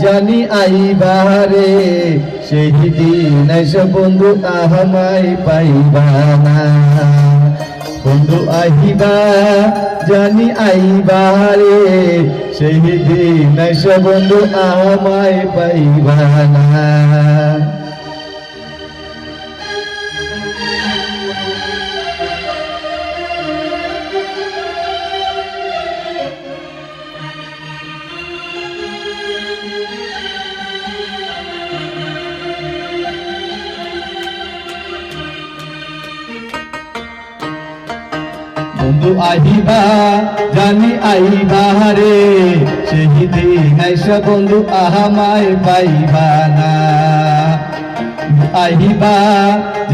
জানি আইবারে সেই দিন বন্ধু আহমাই পাইবা না। বন্ধু আহিবা জানি আইবারে সেই দিন বন্ধু আহমাই পাইবা বন্ধু আহিবা, জানি আইবা রে সেই দিন এসে বন্ধু আহমাই পাইবা না। আহিবা,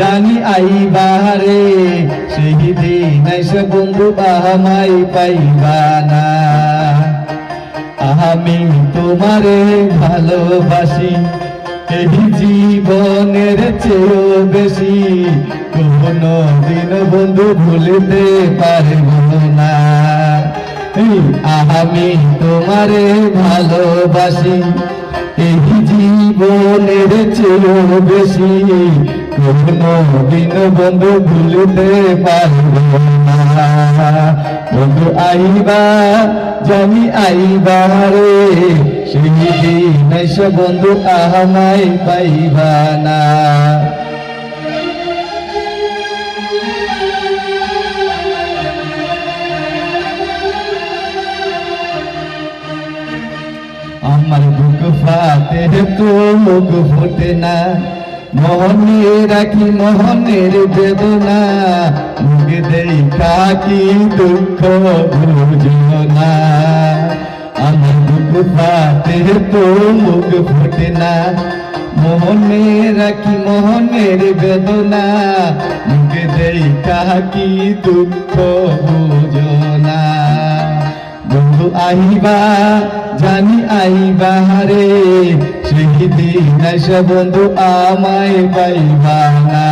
জানি আইবা রে সেই দিন এসে বন্ধু আহমাই পাইবা না। আমি তোমারে ভালোবাসি। এই জীবনের চেয়েও বেশি কোনো দিন বন্ধু ভুলতে পারব না। আমি তোমারে ভালোবাসি, এই জীবনের চেয়েও বেশি কোনো দিন বন্ধু ভুলতে পারব না। বন্ধু আইবা, জানি আইবা রে, সেই দিন বন্ধু আহমাই পাইবা না। আমার বুক ফাটে তো মুখ ফোটে না। মোহনে রাখি মোহনের বেদনা। কাকি দুঃখ বুঝো আমার বুক ফাটে তো মুখ ফোটে না। মোহনে রাখি মোহনের বেদনা। মুখ দেই কাকি দুঃখ বুঝো বন্ধু আইবা, জানি আইবা রে। সেই দিন বন্ধু আমায় পাইবা না।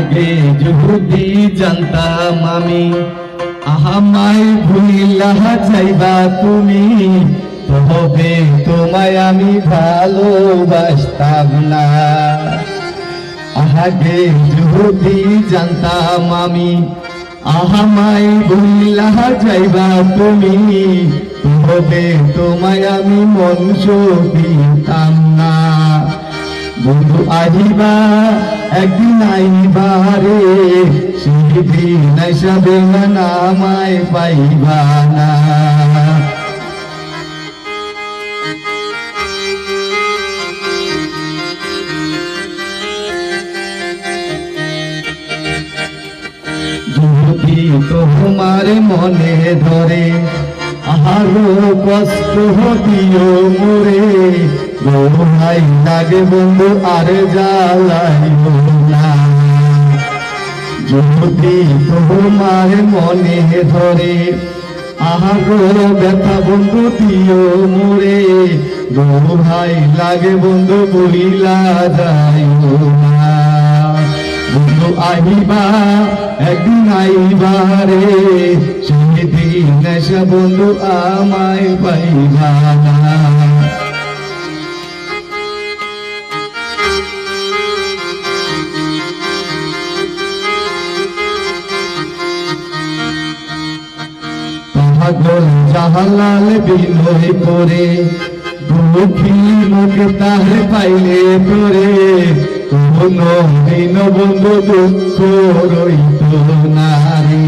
আগে যদি জানতাম আমি আহামাই ভুলিলা যাইবা তুমি তবে তোমায় আমি ভালোবাসতাম না। আগে যদি জানতাম আমি আহামাই ভুলিলা যাইবা তুমি তবে তোমায় আমি মন দিতাম না। বন্ধু আহিবা একদিন আইবা রে সেদিন আইসাবে না নামায় পাইবা না। তোমার মনে ধরে আরও কষ্ট দিও মোরে। দোহাই লাগে বন্ধু, আর জ্বালাইও না যদি তোমার মনে ধরে আরও ব্যথা বন্ধু দিও মোরে। দোহাই লাগে বন্ধু বলিলা যাইও না বন্ধু আহিবা, একদিন আইবা রে। সেদিন এসে বন্ধু আমায় পাইবা না। পাগল জাহালাল বিনয় করে দুঃখী মুখ তার পাইলে তোরে কোনো দিন বন্ধু দুঃখ রইত না রে।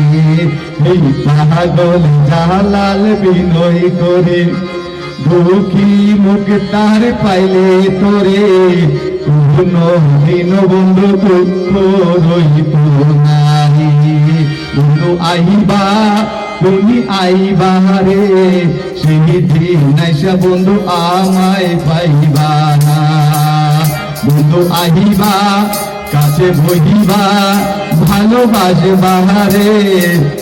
এই পাগল জাহালাল বিনয় করে দুঃখী মুখ তার পাইলে তোরে কোনো দিন বন্ধু দুঃখ রইত না রে। বন্ধু আহিবা তুমি আইবা রে সেই দিন এসে বন্ধু আমায় পাইবা না। বন্ধু আহিবা, কাছে বহিবা ভালোবাসবা রে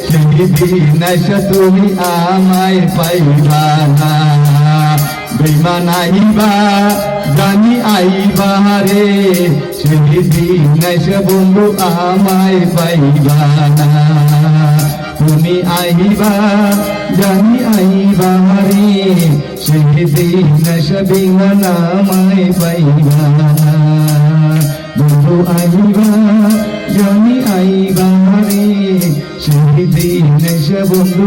সেই দিন এসে তুমি আমায় পাইবা না। বেমান আইবা জানি আইবা রে সেদিন এসে বন্ধু আমায় পাইবা না। তুমি আইবা, জানি আইবা রে সেদিন এসে বিমান আমায় পাইবা। বন্ধু আইবা, জানি আইবা রে সেদিন এসে বন্ধু